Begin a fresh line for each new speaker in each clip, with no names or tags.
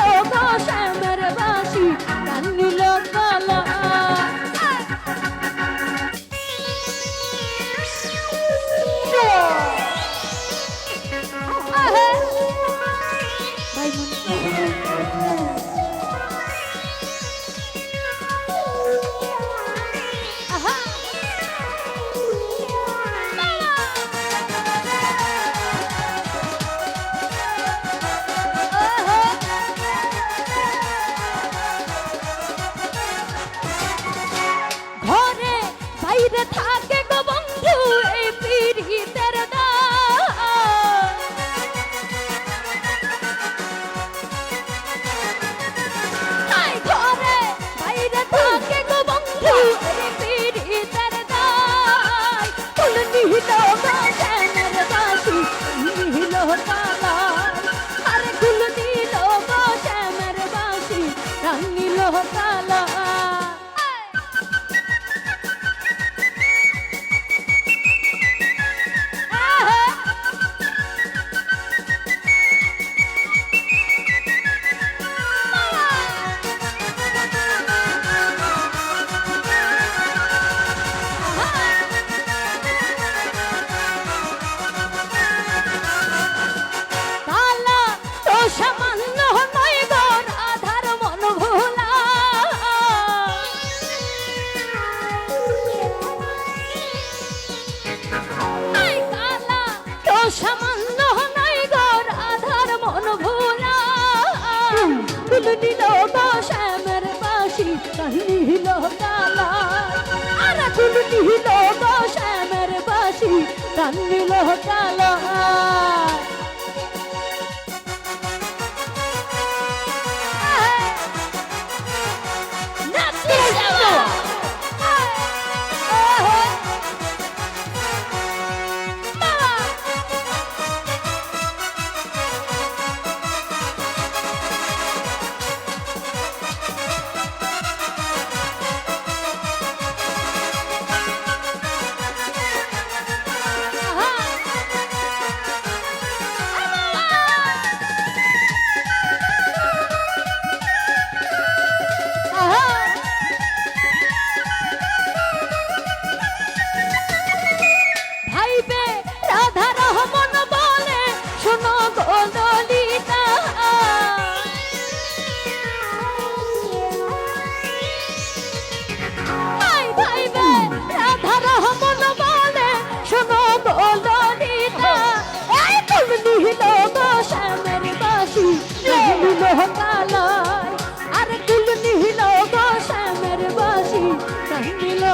নীল গো শ্যামের বাসি সামান্য নাই গো রাধার মন ভোলা। ফুল দিল শ্যামের বাসি কাহিল কালা। আর ফুল দিল শ্যামের বাসি কান্দিল কালা। বাসি নিহিল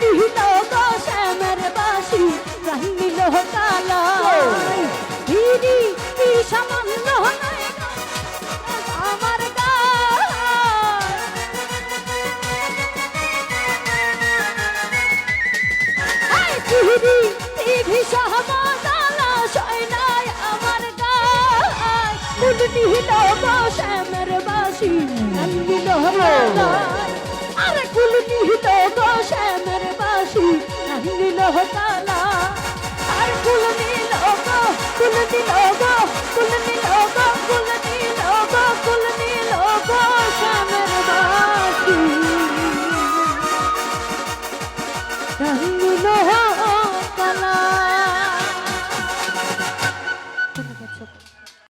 দিল গো শ্যামের বাসি নিহিল কালায় দিদি কি সামান্য আমার চিহিরি টিভি সহমদালা সয়নাই আমার গায়। ফুল নিহিল গো শ্যামের বাসি নন্দিল কালায় আরে নিল তালা আর ফুল নিল গো ফুল নিল গো ফুল নিল গো